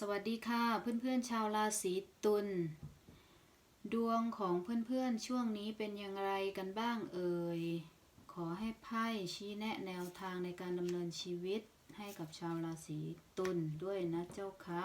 สวัสดีค่ะเพื่อนๆชาวราศีตุลดวงของเพื่อนๆช่วงนี้เป็นอย่างไรกันบ้างเอ่ยขอให้ไพ่ชี้แนะแนวทางในการดำเนินชีวิตให้กับชาวราศีตุลด้วยนะเจ้าคะ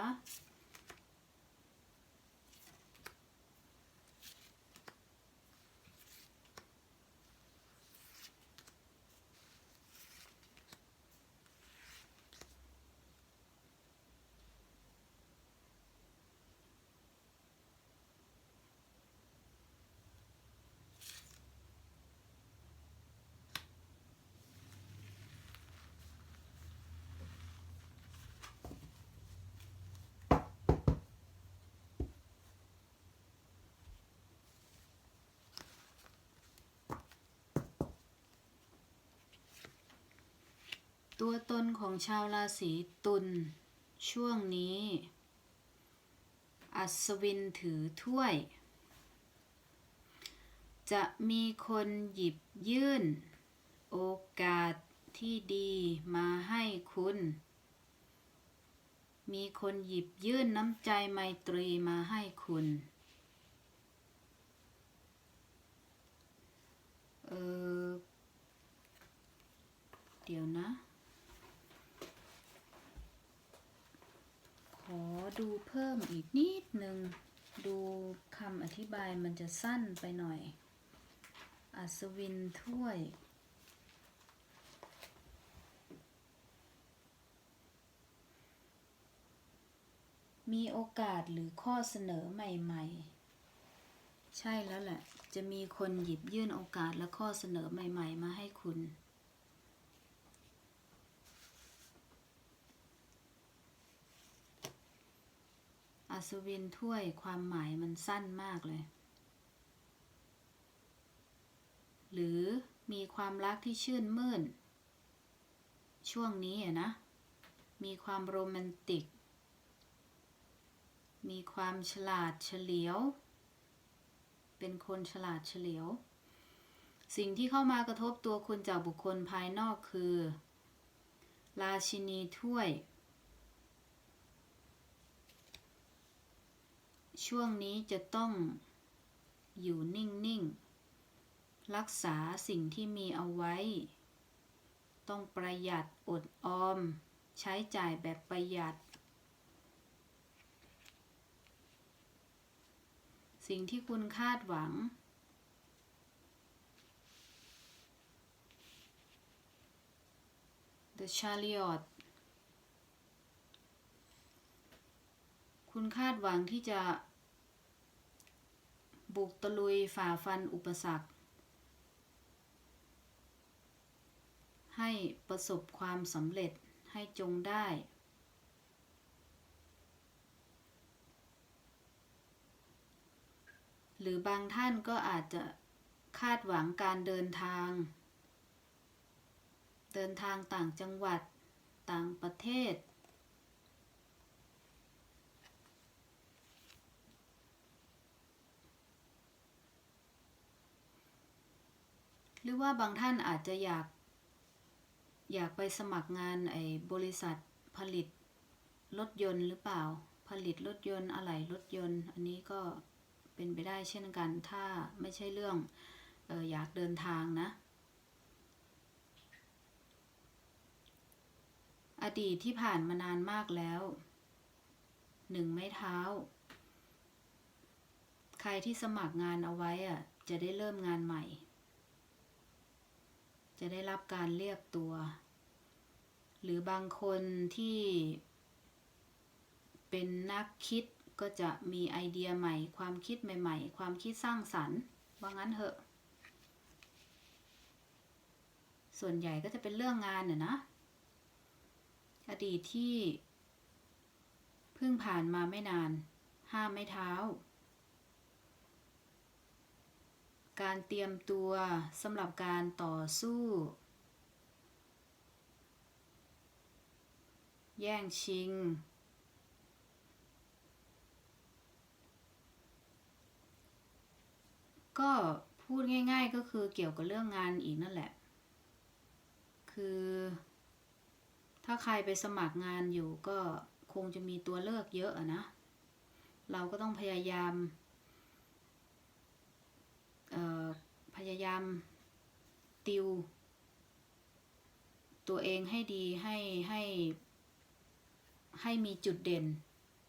ตัวตนของชาวราศีตุลช่วงนี้ อัศวินถือถ้วย จะมีคนหยิบยื่น โอกาสที่ดีมาให้คุณ มีคนหยิบยื่นน้ำใจไมตรีมาให้คุณ เออเดี๋ยวนะ ข อดูเพิ่มอีกนิดนึง ดูคำอธิบายมันจะสั้นไปหน่อย อัศวินถ้วย มีโอกาสหรือข้อเสนอใหม่ ๆใช่แล้วแหละ จะมีคนหยิบยื่นโอกาสและข้อเสนอใหม่ ๆ มาให้คุณ ศวินถ้วยความหมายมันสั้นมากเลย หรือมีความรักที่ชื่นมื่น ช่วงนี้อะนะ มีความโรแมนติก มีความฉลาดเฉลียว เป็นคนฉลาดเฉลียว สิ่งที่เข้ามากระทบตัวคุณจากบุคคลภายนอกคือ ราชินีถ้วย ช่วงนี้จะต้องอยู่นิ่ง ๆ รักษาสิ่งที่มีเอาไว้ ต้องประหยัดอดออม ใช้จ่ายแบบประหยัด สิ่งที่คุณคาดหวัง The Chariot คุณคาดหวังที่จะ บุกตะลุยฝ่าฟันอุปสรรค ให้ประสบความสำเร็จให้จงได้ หรือบางท่านก็อาจจะคาดหวังการเดินทาง เดินทางต่างจังหวัด ต่างประเทศ หรือว่าบางท่านอาจจะอยาก อยากไปสมัครงานไอ้บริษัทผลิตรถยนต์หรือเปล่า ผลิตรถยนต์อะไหล่รถยนต์ อันนี้ก็เป็นไปได้เช่นกัน ถ้าไม่ใช่เรื่องอออยากเดินทางนะ อดีตที่ผ่านมานานมากแล้วหนึ่งไม้เท้า ใครที่สมัครงานเอาไว้อะจะได้เริ่มงานใหม่ จะได้รับการเรียกตัว หรือบางคนที่ เป็นนักคิดก็จะมีไอเดียใหม่ ความคิดใหม่ ๆ ความคิดสร้างสรรค์ว่างั้นเถอะ ส่วนใหญ่ก็จะเป็นเรื่องงานน่ะนะอดีตที่ เพิ่งผ่านมาไม่นาน ห้ามไม่เท้า การเตรียมตัวสำหรับการต่อสู้ แย่งชิง ก็พูดง่าย ๆ ก็คือเกี่ยวกับเรื่องงานอีกนั่นแหละ คือ ถ้าใครไปสมัครงานอยู่ก็คงจะมีตัวเลือกเยอะนะ เราก็ต้องพยายามเอ่อพ ยายามติว ตัวเองให้ดีให้ให้ให้มีจุดเด่น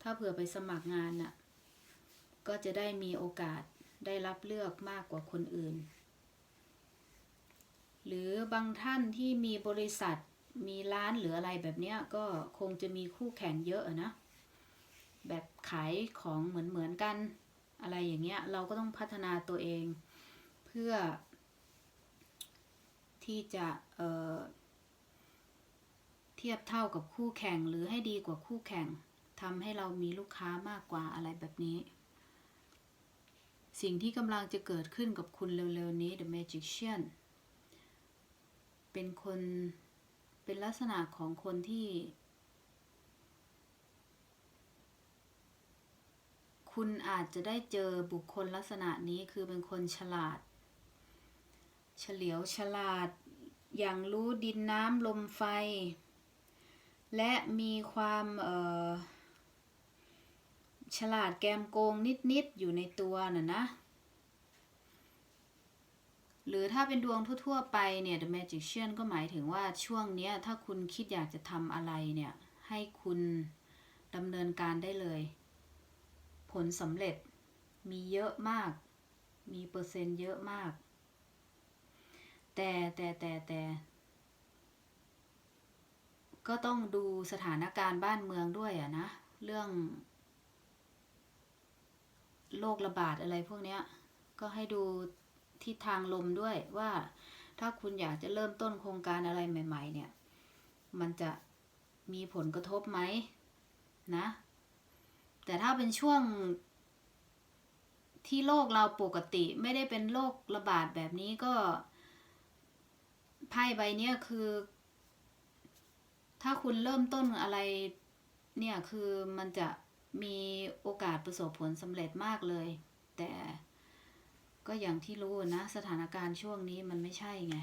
ถ้าเผื่อไปสมัครงานน่ะ ก็จะได้มีโอกาสได้รับเลือกมากกว่าคนอื่น หรือบางท่านที่มีบริษัทมีร้านหรืออะไรแบบเนี้ยก็คงจะมีคู่แข่งเยอะนะ แบบขายของเหมือนเหมือนกัน อะไรอย่างเงี้ย เราก็ต้องพัฒนาตัวเอง พื่อ ที่จะเเทียบเท่ากับคู่แข่งหรือให้ดีกว่าคู่แข่งทำให้เรามีลูกค้ามากกว่าอะไรแบบนี้ สิ่งที่กำลังจะเกิดขึ้นกับคุณเร็วๆนี้ The Magician เป็นคนเป็นลักษณะของคนที่ คุณอาจจะได้เจอบุคคลลักษณะนี้คือเป็นคนฉลาด เฉลียวฉลาด อย่างรู้ดินน้ำลมไฟ และมีความฉลาดแกมโกงนิด ๆ อยู่ในตัวน่ะนะ หรือถ้าเป็นดวงทั่ว ๆ ไปเนี่ย The Magician ก็หมายถึงว่าช่วงนี้ถ้าคุณคิดอยากจะทำอะไรเนี่ย ให้คุณดำเนินการได้เลย ผลสำเร็จมีเยอะมาก มีเปอร์เซ็นต์เยอะมาก แต่แต่แต่แต่ ก็ต้องดูสถานการณ์บ้านเมืองด้วยอะนะ เรื่องโรคระบาดอะไรพวกเนี้ย ก็ให้ดูทิศทางลมด้วยว่าถ้าคุณอยากจะเริ่มต้นโครงการอะไรใหม่ ๆ เนี่ย มันจะมีผลกระทบไหมนะ แต่ถ้าเป็นช่วงที่โลกเราปกติไม่ได้เป็นโรคระบาดแบบนี้ก็ ไพ่ใบเนี้ยคือ ถ้าคุณเริ่มต้นอะไร เนี่ยคือมันจะมีโอกาสประสบผลสำเร็จมากเลย แต่ก็อย่างที่รู้นะ สถานการณ์ช่วงนี้มันไม่ใช่ไง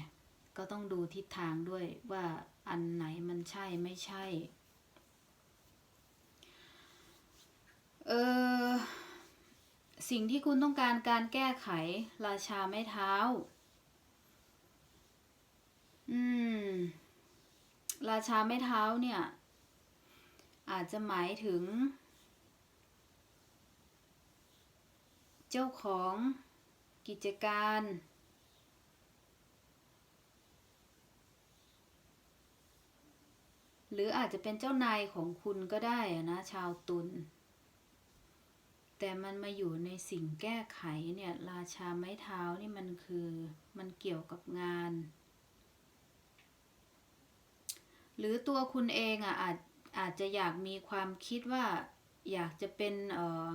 ก็ต้องดูทิศทางด้วยว่าอันไหนมันใช่ไม่ใช่ เออสิ่งที่คุณต้องการการแก้ไขราชาไม้เท้า อืม ราชาไม้เท้าเนี่ย อาจจะหมายถึง เจ้าของกิจการ หรืออาจจะเป็นเจ้านายของคุณก็ได้นะ ชาวตุลแต่มันมาอยู่ในสิ่งแก้ไขเนี่ย ราชาไม้เท้านี่มันคือมันเกี่ยวกับงาน หรือตัวคุณเองอะอาจอาจจะอยากมีความคิดว่าอยากจะเป็นเอ่อ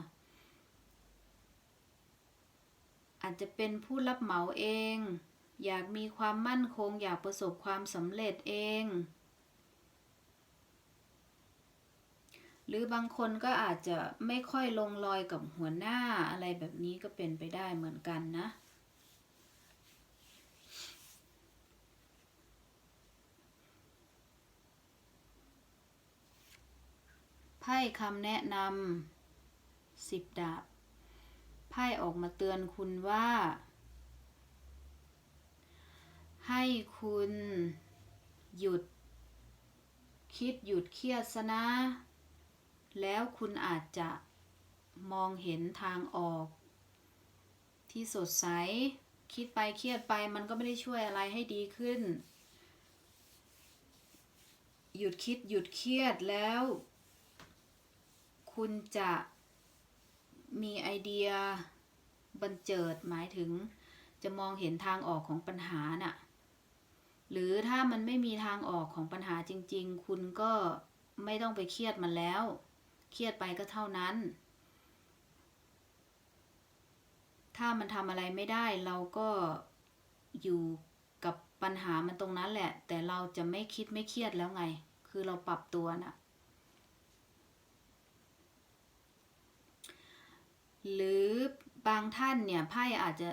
อาจจะเป็นผู้รับเหมาเอง อยากมีความมั่นคง อยากประสบความสำเร็จเอง หรือบางคนก็อาจจะไม่ค่อยลงรอยกับหัวหน้าอะไรแบบนี้ก็เป็นไปได้เหมือนกันนะ ไพ่คำแนะนำสิบดาบ ไพ่ออกมาเตือนคุณว่า ให้คุณหยุด คิดหยุดเครียดซะนะ แล้วคุณอาจจะมองเห็นทางออก ที่สดใส คิดไปเครียดไปมันก็ไม่ได้ช่วยอะไรให้ดีขึ้น หยุดคิดหยุดเครียดแล้ว คุณจะมีไอเดียบันเจิดหมายถึงจะมองเห็นทางออกของปัญหาน่ะ หรือถ้ามันไม่มีทางออกของปัญหาจริง ๆ คุณก็ไม่ต้องไปเครียดมันแล้ว เครียดไปก็เท่านั้น ถ้ามันทำอะไรไม่ได้เราก็อยู่กับปัญหามันตรงนั้นแหละ แต่เราจะไม่คิดไม่เครียดแล้วไง คือเราปรับตัวน่ะ หรือบางท่านเนี่ยไพ่อาจจะ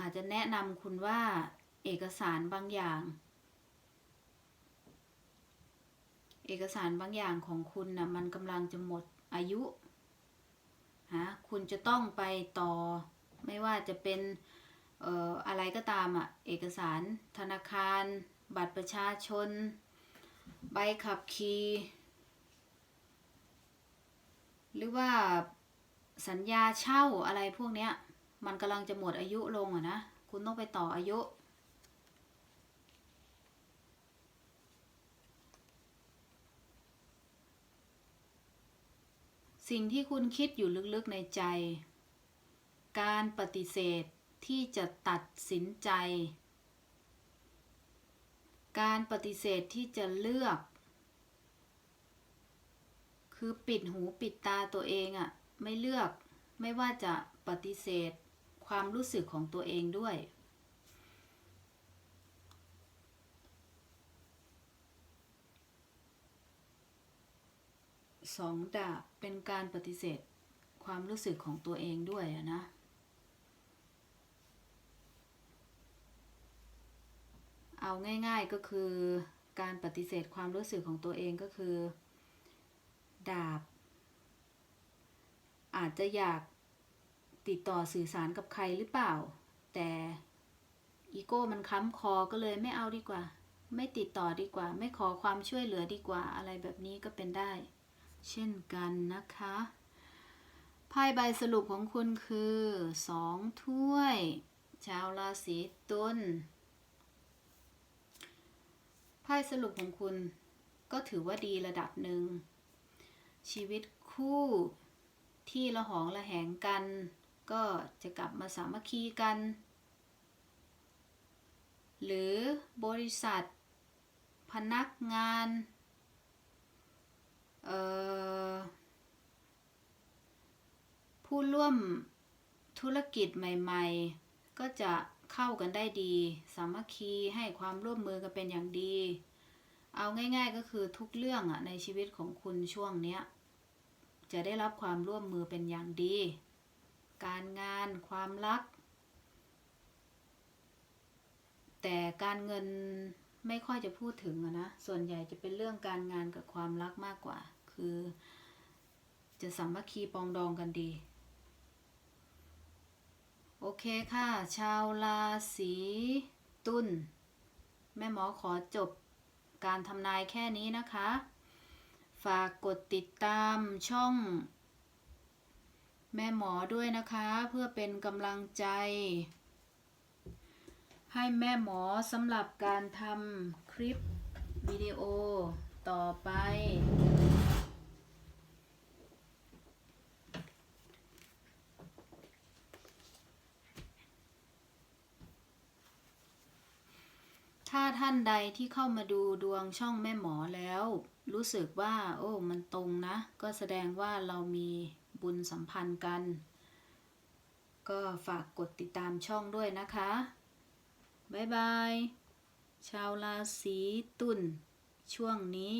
อาจจะแนะนำคุณว่าเอกสารบางอย่าง เอกสารบางอย่างของคุณนะ่ะมันกำลังจะหมดอายุฮะคุณจะต้องไปต่อ ไม่ว่าจะเป็นเอ่ออะไรก็ตามอะ่ะเอกสารธนาคาร บัตรประชาชน ใบขับขี่หรือว่า สัญญาเช่าอะไรพวกเนี้ย มันกำลังจะหมดอายุลงอะนะ คุณต้องไปต่ออายุ สิ่งที่คุณคิดอยู่ลึกๆในใจ การปฏิเสธที่จะตัดสินใจ การปฏิเสธที่จะเลือก คือปิดหูปิดตาตัวเองอะ ไม่เลือกไม่ว่าจะปฏิเสธความรู้สึกของตัวเองด้วย สองดาบเป็นการปฏิเสธความรู้สึกของตัวเองด้วยนะ เอาง่ายๆก็คือการปฏิเสธความรู้สึกของตัวเองก็คือ ดาบ อาจจะอยากติดต่อสื่อสารกับใครหรือเปล่า แต่อีโก้มันค้ำคอก็เลยไม่เอาดีกว่า ไม่ติดต่อดีกว่า ไม่ขอความช่วยเหลือดีกว่า อะไรแบบนี้ก็เป็นได้ เช่นกันนะคะไพ่ใบสรุปของคุณคือสองถ้วย ชาวราศีตุลไพ่สรุปของคุณก็ถือว่าดีระดับหนึ่ง ชีวิตคู่ ที่ละหองละแหงกัน ก็จะกลับมาสามัคคีกัน หรือบริษัท พนักงานผู้ร่วมธุรกิจใหม่ ๆ ก็จะเข้ากันได้ดี สามัคคีให้ความร่วมมือกันเป็นอย่างดี เอาง่าย ๆ ก็คือทุกเรื่องอะในชีวิตของคุณช่วงเนี้ย จะได้รับความร่วมมือเป็นอย่างดี การงานความรัก แต่การเงินไม่ค่อยจะพูดถึงนะ ส่วนใหญ่จะเป็นเรื่องการงานกับความรักมากกว่า คือ จะสามัคคีปองดองกันดี โอเคค่ะ ชาวราศีตุลแม่หมอขอจบการทำนายแค่นี้นะคะ ฝากกดติดตามช่อง แม่หมอด้วยนะคะ เพื่อเป็นกำลังใจ ให้แม่หมอสำหรับการทำคลิปวิดีโอต่อไป ถ้าท่านใดที่เข้ามาดูดวงช่องแม่หมอแล้ว รู้สึกว่า โอ้ มันตรงนะ ก็แสดงว่าเรามีบุญสัมพันธ์กัน ก็ฝากกดติดตามช่องด้วยนะคะ บ๊ายบาย ชาวราศีตุลช่วงนี้